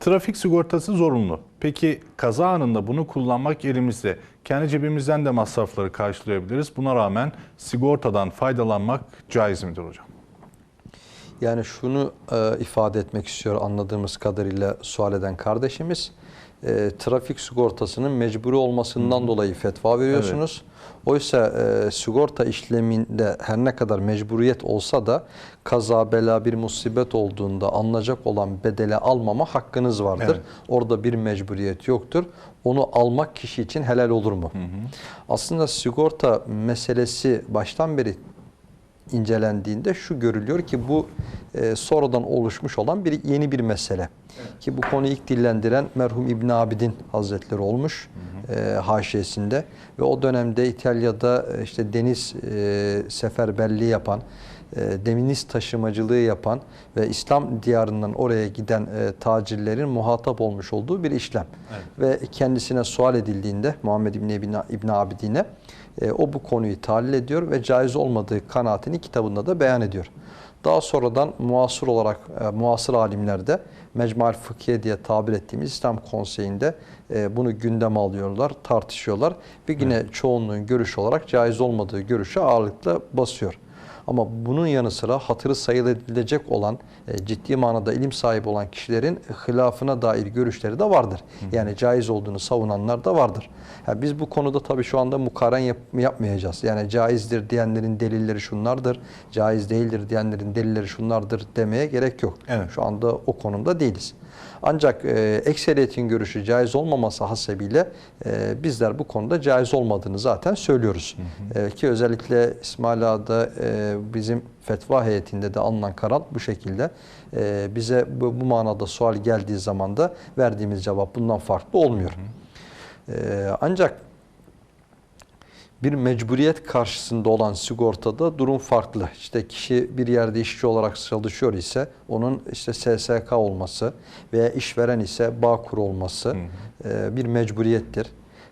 Trafik sigortası zorunlu. Peki kaza anında bunu kullanmak elimizde. Kendi cebimizden de masrafları karşılayabiliriz. Buna rağmen sigortadan faydalanmak caiz midir hocam? Yani şunu e, ifade etmek istiyor anladığımız kadarıyla sual eden kardeşimiz. E, trafik sigortasının mecburi olmasından dolayı fetva veriyorsunuz. Oysa e, sigorta işleminde her ne kadar mecburiyet olsa da kaza, bela, bir musibet olduğunda alınacak olan bedeli almama hakkınız vardır. Evet. Orada bir mecburiyet yoktur. Onu almak kişi için helal olur mu? Aslında sigorta meselesi baştan beri incelendiğinde şu görülüyor ki bu e, sonradan oluşmuş olan bir yeni bir mesele. Ki bu konuyu ilk dillendiren merhum İbn Abidin Hazretleri olmuş e, haşiyesinde. Ve o dönemde İtalya'da e, işte deniz e, seferberliği yapan, e, deniz taşımacılığı yapan ve İslam diyarından oraya giden e, tacirlerin muhatap olmuş olduğu bir işlem. Ve kendisine sual edildiğinde Muhammed İbni İbn, İbn Abidin'e e, o bu konuyu tahlil ediyor ve caiz olmadığı kanaatini kitabında da beyan ediyor. Daha sonradan muasır olarak e, muasır alimler de Mecmual Fıkhiye diye tabir ettiğimiz İslam Konseyi'nde e, bunu gündeme alıyorlar, tartışıyorlar ve yine çoğunluğun görüşü olarak caiz olmadığı görüşe ağırlıkla basıyor. Ama bunun yanı sıra hatırı sayılabilecek olan, e, ciddi manada ilim sahibi olan kişilerin hilafına dair görüşleri de vardır. Yani caiz olduğunu savunanlar da vardır. Yani biz bu konuda tabii şu anda mukaren yap- yapmayacağız. Yani caizdir diyenlerin delilleri şunlardır, caiz değildir diyenlerin delilleri şunlardır demeye gerek yok. Evet. Şu anda o konumda değiliz. Ancak e, ekseriyetin görüşü caiz olmaması hasebiyle e, bizler bu konuda caiz olmadığını zaten söylüyoruz. E, ki özellikle İsmail Ağa'da e, bizim fetva heyetinde de alınan karar bu şekilde. E, bize bu, bu manada sual geldiği zaman da verdiğimiz cevap bundan farklı olmuyor. E, ancak bir mecburiyet karşısında olan sigortada durum farklı. İşte kişi bir yerde işçi olarak çalışıyor ise onun işte SSK olması veya işveren ise Bağkur olması e, bir mecburiyettir.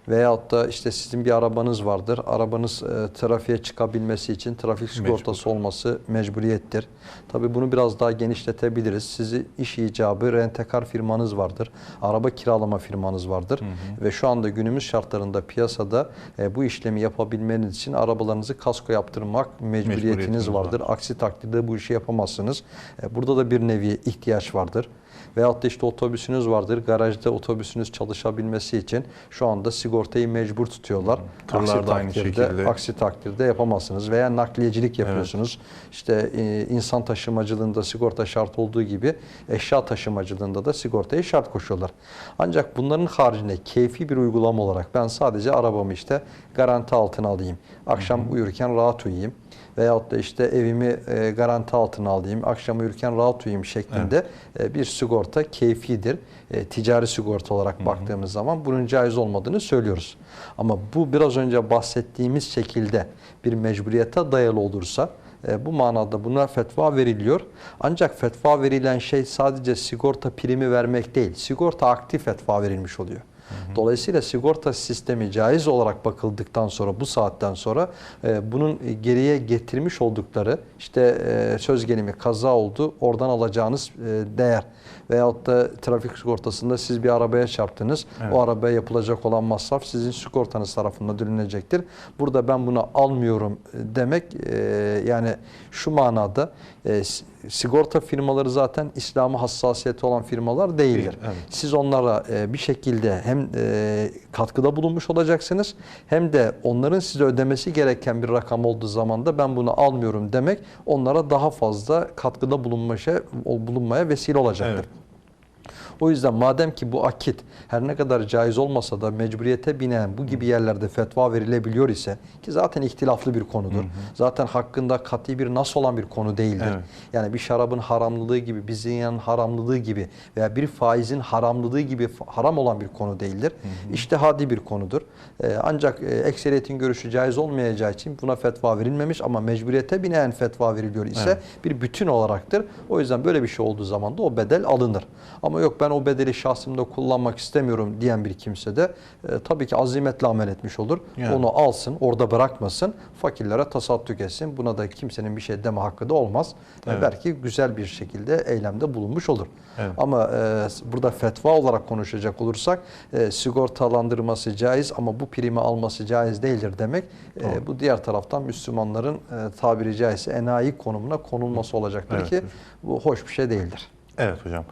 Veyahut da işte sizin bir arabanız vardır. Arabanız e, trafiğe çıkabilmesi için trafik sigortası olması mecburiyettir. Tabii bunu biraz daha genişletebiliriz. Sizi iş icabı rentekar firmanız vardır. Araba kiralama firmanız vardır. Ve şu anda günümüz şartlarında piyasada e, bu işlemi yapabilmeniz için arabalarınızı kasko yaptırmak mecburiyetiniz Mecburiyetiniz vardır. Aksi takdirde bu işi yapamazsınız. E, burada da bir nevi ihtiyaç vardır. Veyahut da işte otobüsünüz vardır. Garajda otobüsünüz çalışabilmesi için şu anda sigortayı mecbur tutuyorlar. Tırlar aksi da aynı takdirde, şekilde. aksi takdirde yapamazsınız. Veya nakliyecilik yapıyorsunuz. İşte e, insan taşımacılığında sigorta şart olduğu gibi eşya taşımacılığında da sigortayı şart koşuyorlar. Ancak bunların haricinde keyfi bir uygulama olarak ben sadece arabamı işte garanti altına alayım. Akşam uyurken rahat uyuyayım. Veyahut da işte evimi e, garanti altına alayım, akşam uyurken rahat uyuyayım şeklinde e, bir sigorta keyfidir. E, ticari sigorta olarak baktığımız zaman bunun caiz olmadığını söylüyoruz. Ama bu biraz önce bahsettiğimiz şekilde bir mecburiyete dayalı olursa e, bu manada buna fetva veriliyor. Ancak fetva verilen şey sadece sigorta primi vermek değil, sigorta aktif fetva verilmiş oluyor. Dolayısıyla sigorta sistemi caiz olarak bakıldıktan sonra bu saatten sonra e, bunun geriye getirmiş oldukları işte e, söz gelimi kaza oldu oradan alacağınız e, değer veyahut da trafik sigortasında siz bir arabaya çarptınız o arabaya yapılacak olan masraf sizin sigortanız tarafından ödenecektir. Burada ben bunu almıyorum e, demek e, yani şu manada e, sigorta firmaları zaten İslam'a hassasiyeti olan firmalar değildir. Değil, evet. Siz onlara e, bir şekilde hem e, katkıda bulunmuş olacaksınız hem de onların size ödemesi gereken bir rakam olduğu zaman da ben bunu almıyorum demek onlara daha fazla katkıda bulunmaya, bulunmaya vesile olacaktır. Evet. O yüzden madem ki bu akit her ne kadar caiz olmasa da mecburiyete binen bu gibi yerlerde fetva verilebiliyor ise ki zaten ihtilaflı bir konudur. Zaten hakkında kat'i bir nas olan bir konu değildir. Evet. Yani bir şarabın haramlılığı gibi, bir zinyanın haramlılığı gibi veya bir faizin haramlılığı gibi haram olan bir konu değildir. İçtihadi bir konudur. Ee, ancak e, ekseriyetin görüşü caiz olmayacağı için buna fetva verilmemiş ama mecburiyete binaen fetva veriliyor ise Evet. bir bütün olaraktır. O yüzden böyle bir şey olduğu zaman da o bedel alınır. Ama yok ben o bedeli şahsımda kullanmak istemiyorum diyen bir kimse de e, tabii ki azimetle amel etmiş olur. Yani. Onu alsın, orada bırakmasın, fakirlere tasadduk etsin. Buna da kimsenin bir şey deme hakkı da olmaz. E, Evet. belki güzel bir şekilde eylemde bulunmuş olur. Evet. Ama e, burada fetva olarak konuşacak olursak e, sigortalandırması caiz ama bu primi alması caiz değildir demek. e, bu diğer taraftan Müslümanların e, tabiri caizse enayi konumuna konulması olacaktır Evet ki bu hoş bir şey değildir. Evet hocam.